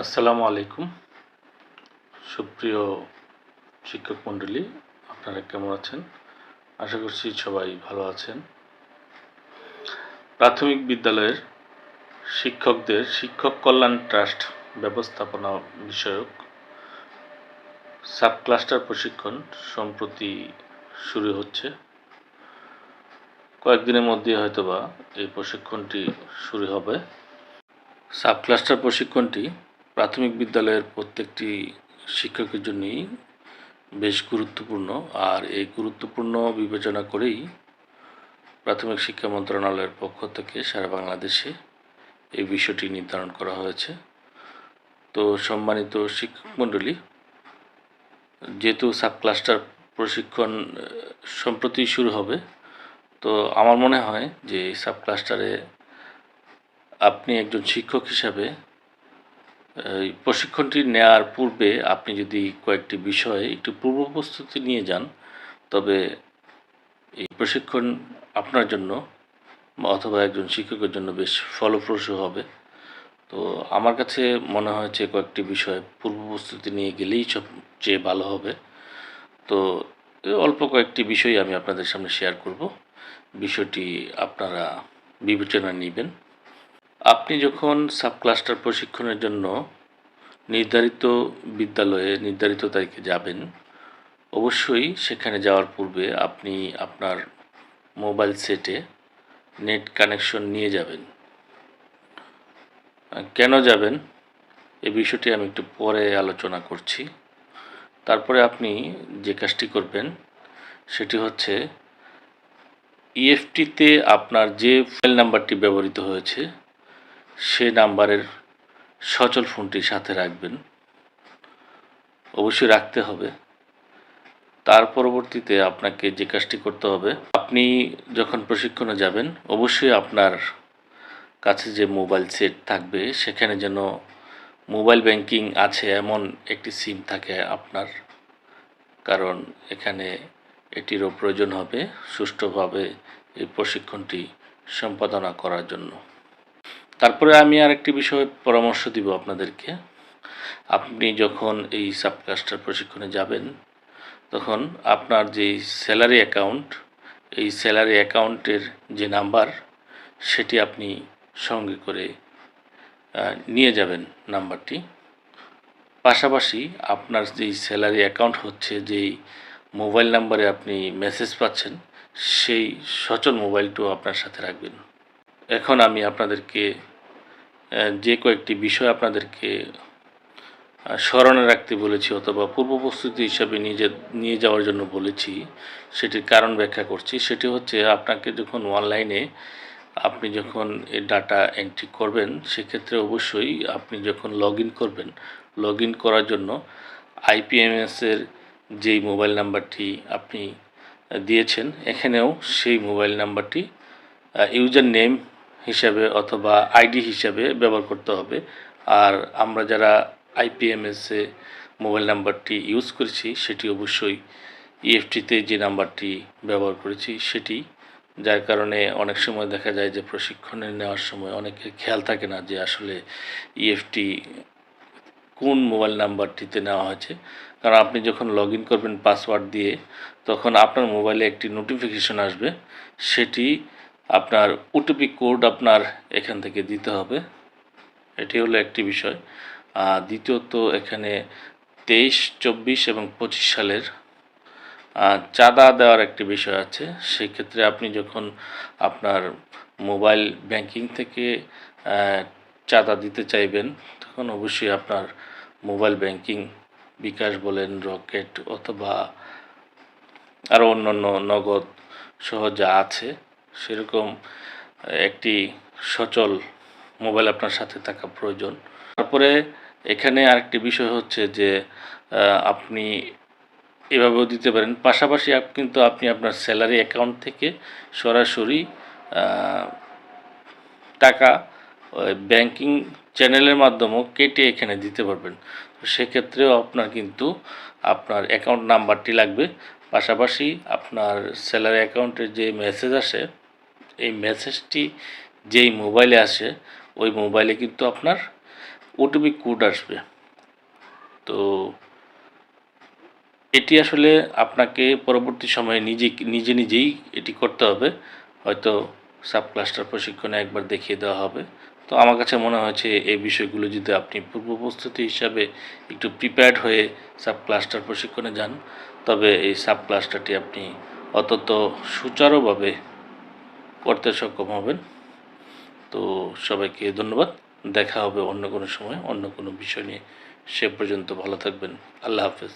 আসসালামু আলাইকুম। সুপ্রিয় শিক্ষক মণ্ডলী, আপনারা কেমন আছেন? আশা করছি সবাই ভালো আছেন। প্রাথমিক বিদ্যালয়ের শিক্ষকদের শিক্ষক কল্যাণ ট্রাস্ট ব্যবস্থাপনা বিষয়ক সাব ক্লাস্টার প্রশিক্ষণ সম্প্রতি শুরু হচ্ছে। কয়েকদিনের মধ্যে হয়তোবা এই প্রশিক্ষণটি শুরু হবে। সাব ক্লাস্টার প্রশিক্ষণটি প্রাথমিক বিদ্যালয়ের প্রত্যেকটি শিক্ষকের জন্যই বেশ গুরুত্বপূর্ণ। আর এই গুরুত্বপূর্ণ বিবেচনা করেই প্রাথমিক শিক্ষা মন্ত্রণালয়ের পক্ষ থেকে সারা বাংলাদেশে এই বিষয়টি নির্ধারণ করা হয়েছে। তো সম্মানিত শিক্ষক মণ্ডলী, যেহেতু সাব ক্লাস্টার প্রশিক্ষণ সম্প্রতি শুরু হবে, তো আমার মনে হয় যে এই সাব ক্লাস্টারে আপনি একজন শিক্ষক হিসাবে প্রশিক্ষণটি নেওয়ার পূর্বে আপনি যদি কয়েকটি বিষয়ে একটু পূর্ব প্রস্তুতি নিয়ে যান, তবে এই প্রশিক্ষণ আপনার জন্য অথবা একজন শিক্ষকের জন্য বেশ ফলপ্রসূ হবে। তো আমার কাছে মনে হয়েছে কয়েকটি বিষয়ে পূর্ব প্রস্তুতি নিয়ে গেলেই সবচেয়ে ভালো হবে। তো অল্প কয়েকটি বিষয় আমি আপনাদের সামনে শেয়ার করব। বিষয়টি আপনারা বিবেচনা নেবেন। আপনি যখন সাব ক্লাস্টার প্রশিক্ষণের জন্য নির্ধারিত বিদ্যালয়ে নির্ধারিত তারিখে যাবেন। অবশ্যই সেখানে যাওয়ার পূর্বে আপনি আপনার মোবাইল সেটে নেট কানেকশন নিয়ে যাবেন। কেন যাবেন? এ বিষয়টি আমি একটু পরে আলোচনা করছি। তারপরে আপনি যে কাজটি করবেন, সেটি হচ্ছে ইএফটিতে আপনার যে ফাইল নাম্বারটি ব্যবহৃত হয়েছে, সে নাম্বারের সচল ফোনটি সাথে রাখবেন। অবশ্যই রাখতে হবে। তার পরবর্তীতে আপনাকে যে কাজটি করতে হবে, আপনি যখন প্রশিক্ষণে যাবেন, অবশ্যই আপনার কাছে যে মোবাইল সেট থাকবে, সেখানে যেন মোবাইল ব্যাংকিং আছে এমন একটি সিম থাকে আপনার। কারণ এখানে এটিরও প্রয়োজন হবে সুষ্ঠুভাবে এই প্রশিক্ষণটি সম্পাদনা করার জন্য। তারপরে আমি আর একটি বিষয়ে পরামর্শ দিব আপনাদেরকে। আপনি যখন এই সাবকাস্টার প্রশিক্ষণে যাবেন, তখন আপনার যে স্যালারি অ্যাকাউন্ট, এই স্যালারি অ্যাকাউন্টের যে নাম্বার, সেটি আপনি সঙ্গে করে নিয়ে যাবেন নাম্বারটি। পাশাপাশি আপনার যেই স্যালারি অ্যাকাউন্ট হচ্ছে, যেই মোবাইল নাম্বারে আপনি মেসেজ পাচ্ছেন, সেই সচল মোবাইলটিও আপনার সাথে রাখবেন। এখন আমি আপনাদেরকে যে কয়েকটি বিষয় আপনাদেরকে স্মরণে রাখতে বলেছি অথবা পূর্ব প্রস্তুতি হিসাবে নিয়ে নিয়ে যাওয়ার জন্য বলেছি, সেটির কারণ ব্যাখ্যা করছি। সেটি হচ্ছে আপনাকে যখন অনলাইনে আপনি যখন এই ডাটা এন্ট্রি করবেন, সেক্ষেত্রে অবশ্যই আপনি যখন লগ করবেন লগ করার জন্য আইপিএমএসের যেই মোবাইল নাম্বারটি আপনি দিয়েছেন, এখানেও সেই মোবাইল নাম্বারটি ইউজার নেম হিসাবে অথবা আইডি হিসাবে ব্যবহার করতে হবে। আর আমরা যারা আইপিএমএসে মোবাইল নাম্বারটি ইউজ করেছি, সেটি অবশ্যই ইএফটিতে যে নাম্বারটি ব্যবহার করেছি, সেটি, যার কারণে অনেক সময় দেখা যায় যে প্রশিক্ষণে নেওয়ার সময় অনেকের খেয়াল থাকে না যে আসলে ইএফটি কোন মোবাইল নাম্বারটিতে নেওয়া হয়েছে। কারণ আপনি যখন লগ ইন করবেন পাসওয়ার্ড দিয়ে, তখন আপনার মোবাইলে একটি নোটিফিকেশন আসবে, সেটি আপনার ওটিপি কোড আপনার এখান থেকে দিতে হবে। এটি হলো একটি বিষয়। দ্বিতীয়ত এখানে তেইশ, চব্বিশ এবং পঁচিশ সালের চাঁদা দেওয়ার একটি বিষয় আছে। সেক্ষেত্রে আপনি যখন আপনার মোবাইল ব্যাংকিং থেকে চাঁদা দিতে চাইবেন, তখন অবশ্যই আপনার মোবাইল ব্যাংকিং, বিকাশ বলেন, রকেট অথবা আরও অন্যান্য নগদ সহ যা আছে সেরকম একটি সচল মোবাইল আপনার সাথে থাকা প্রয়োজন। তারপরে এখানে আরেকটি বিষয় হচ্ছে যে আপনি এভাবেও দিতে পারেন। পাশাপাশি কিন্তু আপনি আপনার স্যালারি অ্যাকাউন্ট থেকে সরাসরি টাকা ব্যাংকিং চ্যানেলের মাধ্যমেও কেটে এখানে দিতে পারবেন। সেক্ষেত্রেও আপনার কিন্তু আপনার অ্যাকাউন্ট নাম্বারটি লাগবে। পাশাপাশি আপনার স্যালারি অ্যাকাউন্টের যে মেসেজ আসে এই মেসেজটি যেই মোবাইলে আসে, ওই মোবাইলে কিন্তু আপনার ওটিপি কোড আসবে। তো এটি আসলে আপনাকে পরবর্তী সময়ে নিজে নিজে নিজেই এটি করতে হবে। হয়তো সাব ক্লাস্টার প্রশিক্ষণে একবার দেখিয়ে দেওয়া হবে। তো আমার কাছে মনে হয়েছে এই বিষয়গুলো যদি আপনি পূর্ব প্রস্তুতি হিসাবে একটু প্রিপেয়ার্ড হয়ে সাব ক্লাস্টার প্রশিক্ষণে যান, তবে এই সাব ক্লাস্টারটি আপনি অত্যন্ত সুচারুভাবে করতে সক্ষম হবেন। তো সবাইকে ধন্যবাদ। দেখা হবে অন্য কোনো সময়, অন্য কোনো বিষয় নিয়ে। সে পর্যন্ত ভালো থাকবেন। আল্লাহ হাফেজ।